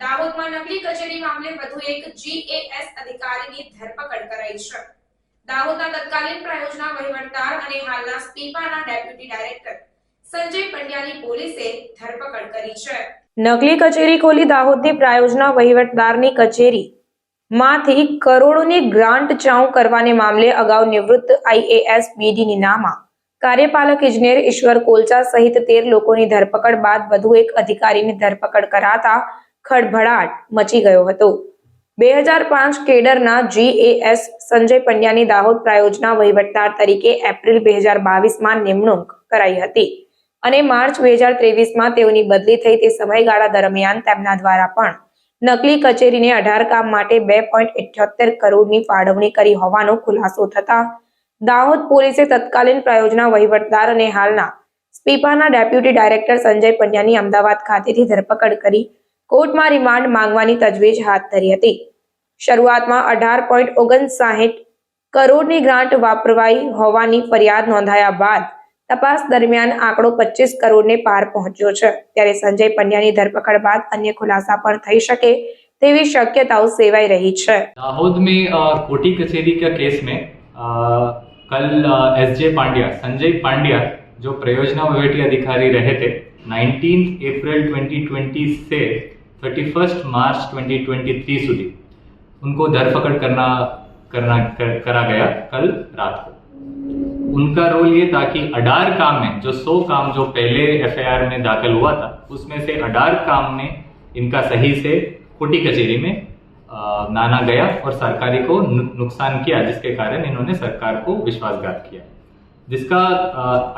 દાહોદમાં નકલી કચેરી મામલે વધુ એક જીએએસ અધિકારીની ધરપકડ કરાઈ છે. દાહોદના તત્કાલીન પ્રાયોજના વહીવટદાર અને હાલના સ્પીપાના ડેપ્યુટી ડાયરેક્ટર સંજય પંડ્યાની પોલીસે ધરપકડ કરી છે. નકલી કચેરી ખોલી દાહોદની પ્રાયોજના વહીવટદારની કચેરી માંથી કરોડોની ગ્રાન્ટ ચાઉ કરવાને મામલે અગાઉ નિવૃત્ત આઈએએસ બીડી નીનામા કાર્યપાલક ઇજનેર ઈશ્વર કોલચા સહિત તેર લોકોની ધરપકડ બાદ વધુ એક અધિકારીની ધરપકડ કરાતા ખળભળાટ મચી ગયો હતો. બે હજાર પાંચ કેડરના જીએએસ સંજય પંડ્યાની દાહોદ પ્રાયોજના વહીવટદાર તરીકે એપ્રિલ બે હજાર બાવીસમાં નિમણૂક કરાઈ હતી અને માર્ચ બે હજાર ત્રેવીસમાં તેઓની બદલી થઈ તે સમયગાળા દરમિયાન તેમના દ્વારા પણ નકલી કચેરીને અઢાર કામ માટે બે પોઈન્ટ કરોડની ફાળવણી કરી હોવાનો ખુલાસો થતા દાહોદ પોલીસે તત્કાલીન પ્રાયોજના વહીવટદાર અને હાલના સ્પીપાના ડેપ્યુટી ડાયરેક્ટર સંજય પંડ્યાની અમદાવાદ ખાતેથી ધરપકડ કરી કોર્ટમાં રિમાન્ડ માંગવાની તજવીજ હાથ ધરી હતી. શરૂઆતમાં અઢાર પોઈન્ટ ઓગણસાહીઠ કરોડની ગ્રાન્ટ વાપરવાઈ હોવાની ફરિયાદ નોંધાયા બાદ તપાસ દરમિયાન આંકડો પચીસ કરોડને પાર પહોંચ્યો છે. ત્યારે સંજય પંડ્યાની ધરપકડ બાદ અન્ય ખુલાસા પણ થઈ શકે તેવી શક્યતાઓ સેવાઈ રહી છે. દાહોદ મેં કોટી કચેરી કેસ મેં कल एस जे पांड्या संजय पांड्या जो प्रयोजना विवेटी अधिकारी रहे थे 19 अप्रैल 2020 से 31 मार्च 2023 સુધી उनको धरपकड़ करना करना कर, करा गया कल रात को। उनका रोल ये था कि अडार काम में जो सौ काम जो पहले एफआईआर में दाखिल हुआ था उसमें से अडार काम में इनका सही से कोटी कचेरी में नाना गया और सरकारी को नुकसान किया, जिसके कारण इन्होंने सरकार को विश्वासघात किया। जिसका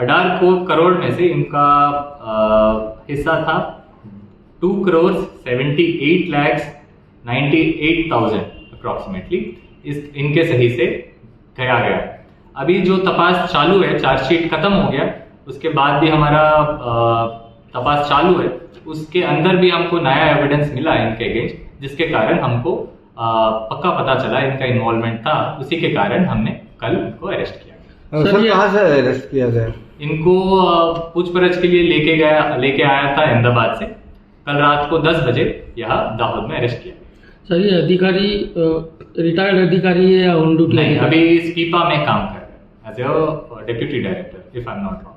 अडार को करोड़ में से इनका हिस्सा था, two crore seventy eight lakhs ninety eight thousand approximately, इस, इनके सही से गया गया। अभी जो तपास चालू है, चार्जशीट खत्म हो गया, उसके बाद भी हमारा तपास चालू है, उसके अंदर भी हमको नया एविडेंस मिला इनके अगेंस्ट जिसके कारण हमको पक्का पता चला इनका इन्वॉल्वमेंट था उसी के कारण हमने कल इनको अरेस्ट किया। सर सर, कहाँ से अरेस्ट किया गया इनको पूछपरछ के लिए लेके गया लेके आया था अहमदाबाद से। कल रात को 10 बजे यहाँ दाहोद में अरेस्ट किया। सर ये अधिकारी रिटायर्ड अधिकारी है या ऑन ड्यूटी नहीं अभी स्पीपा में काम कर रहे हैं। As a deputy director if I am not wrong